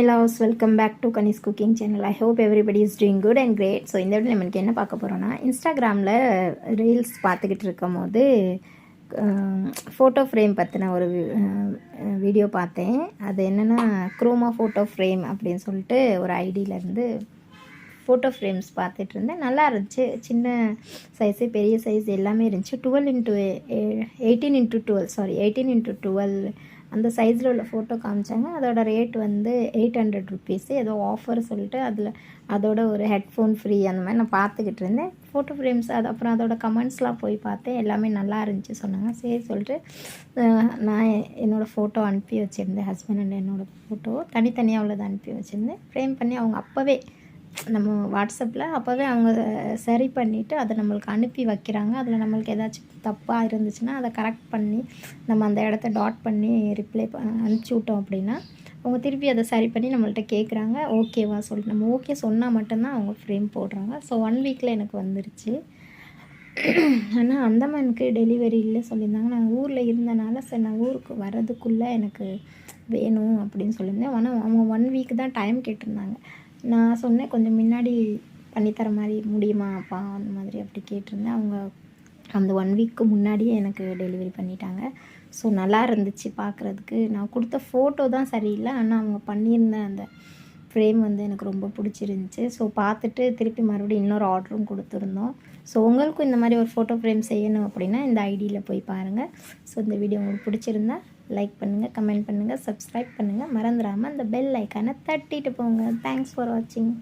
My loves welcome back to Kanis cooking channel I hope everybody is doing good and great so இந்த இடத்துல நமக்கு என்ன பார்க்க போகிறோன்னா இன்ஸ்டாகிராமில் ரீல்ஸ் பார்த்துக்கிட்டு இருக்கும் போது ஃபோட்டோ ஃப்ரேம் பற்றின ஒரு வீடியோ பார்த்தேன். அது என்னென்னா குரோமா ஃபோட்டோ ஃப்ரேம் அப்படின்னு சொல்லிட்டு ஒரு ஐடியிலேருந்து ஃபோட்டோ ஃப்ரேம்ஸ் பார்த்துட்டு இருந்தேன். நல்லா இருந்துச்சு. சின்ன சைஸு பெரிய சைஸ் எல்லாமே இருந்துச்சு. Twelve into eighteen into twelve sorry eighteen into twelve அந்த சைஸில் உள்ள ஃபோட்டோ காமிச்சாங்க. அதோட ரேட் வந்து எயிட் ஹண்ட்ரட் ருபீஸு ஏதோ ஆஃபர் சொல்லிட்டு அதில் அதோட ஒரு ஹெட்ஃபோன் ஃப்ரீ அந்த மாதிரி நான் பார்த்துக்கிட்டு இருந்தேன். ஃபோட்டோ ஃப்ரேம்ஸ் அது அப்புறம் அதோட கமெண்ட்ஸ்லாம் போய் பார்த்தேன். எல்லாமே நல்லா இருந்துச்சு சொன்னாங்க. சரி சொல்லிட்டு நான் என்னோடய ஃபோட்டோ அனுப்பி வச்சுருந்தேன். ஹஸ்பண்ட் அண்ட் என்னோடய ஃபோட்டோ தனித்தனியாக உள்ளதை அனுப்பி வச்சுருந்தேன். ஃப்ரேம் பண்ணி அவங்க அப்போவே நம்ம வாட்ஸ்அப்பில் அப்போவே அவங்க சரி பண்ணிவிட்டு அதை நம்மளுக்கு அனுப்பி வைக்கிறாங்க. அதில் நம்மளுக்கு ஏதாச்சும் தப்பாக இருந்துச்சுன்னா அதை கரெக்ட் பண்ணி நம்ம அந்த இடத்த டாட் பண்ணி ரிப்ளை அனுப்பிச்சி விட்டோம் அப்படின்னா அவங்க திருப்பி அதை சரி பண்ணி நம்மள்ட்ட கேட்குறாங்க. ஓகேவா சொல்லி நம்ம ஓகே சொன்னால் மட்டும்தான் அவங்க ஃப்ரேம் போடுறாங்க. ஸோ ஒன் வீக்கில் எனக்கு வந்துருச்சு. ஆனால் அந்தமானுக்கு டெலிவரி இல்லை சொல்லியிருந்தாங்க. நான் ஊரில் இருந்தனால சரி நான் ஊருக்கு வர்றதுக்குள்ளே எனக்கு வேணும் அப்படின்னு சொல்லியிருந்தேன். ஆனால் அவங்க ஒன் வீக் தான் டைம் கேட்டிருந்தாங்க. நான் சொன்னேன் கொஞ்சம் முன்னாடி பண்ணித்தர மாதிரி முடியுமாப்பா அந்த மாதிரி அப்படி கேட்டிருந்தேன். அவங்க அந்த ஒன் வீக்கு முன்னாடியே எனக்கு டெலிவரி பண்ணிட்டாங்க. ஸோ நல்லா இருந்துச்சு பார்க்குறதுக்கு நான் கொடுத்த ஃபோட்டோ தான் சரியில்லை ஆனால் அவங்க பண்ணியிருந்த அந்த ஃப்ரேம் வந்து எனக்கு ரொம்ப பிடிச்சிருந்துச்சி. ஸோ பார்த்துட்டு திருப்பி மறுபடியும் இன்னொரு ஆர்டரும் கொடுத்துருந்தோம். ஸோ உங்களுக்கும் இந்த மாதிரி ஒரு ஃபோட்டோ ஃப்ரேம் செய்யணும் அப்படின்னா இந்த ஐடியில் போய் பாருங்கள் ஸோ இந்த வீடியோ உங்களுக்கு பிடிச்சிருந்தா லைக் பண்ணுங்கள் கமெண்ட் பண்ணுங்கள் சப்ஸ்கிரைப் பண்ணுங்கள் மறந்துடாமல் அந்த பெல் ஐக்கானை தட்டிட்டு போங்க. தேங்க்ஸ் ஃபார் வாட்சிங்